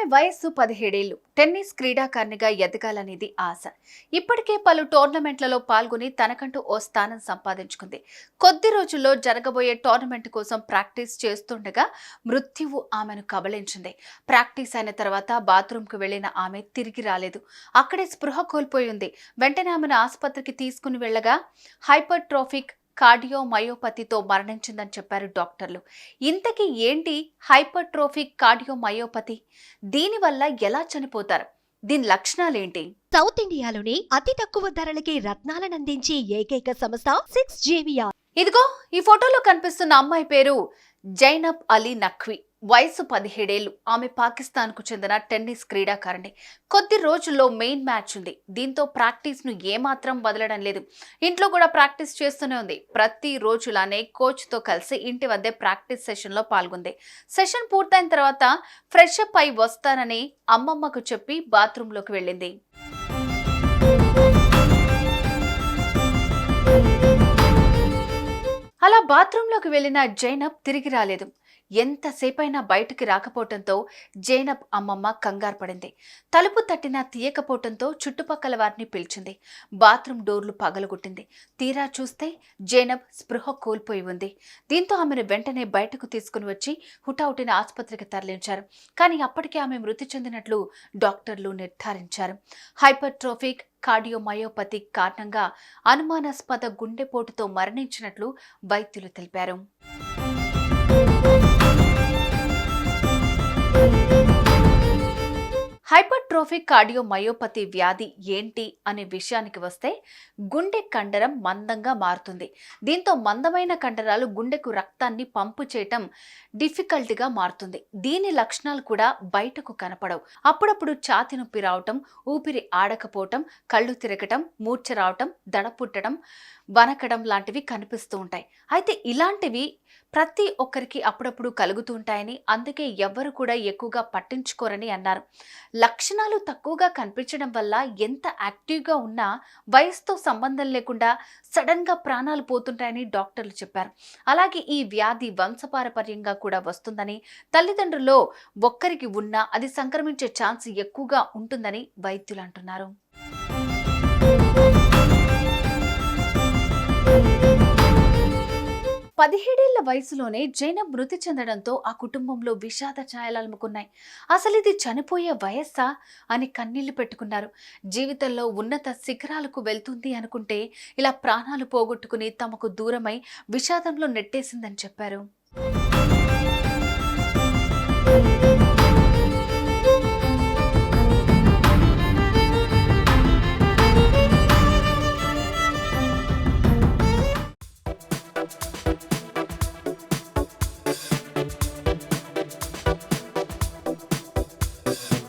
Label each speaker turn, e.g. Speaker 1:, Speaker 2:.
Speaker 1: ఆమె వయస్సు పదిహేడేళ్ళు టెన్నిస్ క్రీడాకారిణిగా ఎదగాలనేది ఆశ. ఇప్పటికే పలు టోర్నమెంట్లలో పాల్గొని తనకంటూ ఓ స్థానం సంపాదించుకుంది. కొద్ది రోజుల్లో జరగబోయే టోర్నమెంట్ కోసం ప్రాక్టీస్ చేస్తుండగా మృత్యువు ఆమెను కబళించింది. ప్రాక్టీస్ అయిన తర్వాత బాత్రూంకు వెళ్ళిన ఆమె తిరిగి రాలేదు. అక్కడే స్పృహ కోల్పోయింది. వెంటనే ఆమెను ఆసుపత్రికి తీసుకుని వెళ్ళగా హైపర్ ట్రోఫిక్ కార్డియోమయోపతితో మరణించిందని చెప్పారు డాక్టర్లు. ఇంతకీ ఏంటి హైపర్ట్రోఫిక్ కార్డియోమయోపతి? దీనివల్ల ఎలా చనిపోతారు? దీని లక్షణాలేంటి
Speaker 2: సౌత్ ఇండియాలోని అతి తక్కువ ధరలకి రత్నాలనందించే ఏకైక సంస్థ సిక్స్ జేవియా
Speaker 1: ఇదిగో ఈ ఫోటోలో కనిపిస్తున్న అమ్మాయి పేరు జైనబ్ అలీ నఖ్వీ. వయసు పదిహేడేళ్ళు ఆమె పాకిస్తాన్కు చెందిన టెన్నిస్ క్రీడాకారిణి. కొద్ది రోజుల్లో మెయిన్ మ్యాచ్ ఉంది. దీంతో ప్రాక్టీస్ను ఏమాత్రం వదలడం లేదు. ఇంట్లో కూడా ప్రాక్టీస్ చేస్తూనే ఉంది. ప్రతి రోజులానే కోచ్తో కలిసి ఇంటి వద్దే ప్రాక్టీస్ సెషన్లో పాల్గొంది. సెషన్ పూర్తయిన తర్వాత ఫ్రెష్ అప్ అయి వస్తానని అమ్మమ్మకు చెప్పి బాత్రూంలోకి వెళ్ళింది. అలా బాత్రూంలోకి వెళ్ళిన జైనబ్ తిరిగి రాలేదు. ఎంతసేపైనా బయటికి రాకపోవటంతో జైనబ్ అమ్మమ్మ కంగారు పడింది. తలుపు తట్టినా తీయకపోవటంతో చుట్టుపక్కల వారిని పిలిచింది. బాత్రూమ్ డోర్లు పగలగొట్టింది. తీరా చూస్తే జైనబ్ స్పృహ కోల్పోయి ఉంది. దీంతో ఆమెను వెంటనే బయటకు తీసుకుని వచ్చి హుటాహుటిన ఆసుపత్రికి తరలించారు. కానీ అప్పటికే ఆమె మృతి చెందినట్లు డాక్టర్లు నిర్ధారించారు. హైపర్ట్రోఫిక్ కార్డియోమయోపతి కారణంగా అనుమానాస్పద గుండెపోటుతో మరణించినట్లు వైద్యులు తెలిపారు. హైపర్ట్రోఫిక్ కార్డియోమయోపతి వ్యాధి ఏంటి అనే విషయానికి వస్తే గుండె కండరం మందంగా మారుతుంది. దీంతో మందమైన కండరాలు గుండెకు రక్తాన్ని పంపు చేయటం డిఫికల్ట్గా మారుతుంది. దీని లక్షణాలు కూడా బయటకు కనపడవు. అప్పుడప్పుడు ఛాతి నొప్పి రావటం ఊపిరి ఆడకపోవటం కళ్ళు తిరగటం మూర్ఛ రావటం దడ పుట్టడం వనకడం లాంటివి కనిపిస్తూ ఉంటాయి. అయితే ఇలాంటివి ప్రతి ఒక్కరికి అప్పుడప్పుడు కలుగుతూ ఉంటాయని అందుకే ఎవ్వరు కూడా ఎక్కువగా పట్టించుకోరని అన్నారు. లక్షణాలు తక్కువగా కనిపించడం వల్ల ఎంత యాక్టివ్గా ఉన్నా వయసుతో సంబంధం లేకుండా సడన్గా ప్రాణాలు పోతుంటాయని డాక్టర్లు చెప్పారు. అలాగే ఈ వ్యాధి వంశపారపర్యంగా కూడా వస్తుందని తల్లిదండ్రుల్లో ఒక్కరికి ఉన్నా అది సంక్రమించే ఛాన్స్ ఎక్కువగా ఉంటుందని వైద్యులు అంటున్నారు. పదిహేడేళ్ళ వయసులోనే జైనబ్ మృతి చెందడంతో ఆ కుటుంబంలో విషాద ఛాయలు అలుముకున్నాయి. అసలు ఇది చనిపోయే వయస్సా? అని కన్నీళ్ళు పెట్టుకున్నారు. జీవితంలో ఉన్నత శిఖరాలకు వెళ్తుంది అనుకుంటే ఇలా ప్రాణాలు పోగొట్టుకుని తమకు దూరమై విషాదంలో నెట్టేసిందని చెప్పారు. Thank you.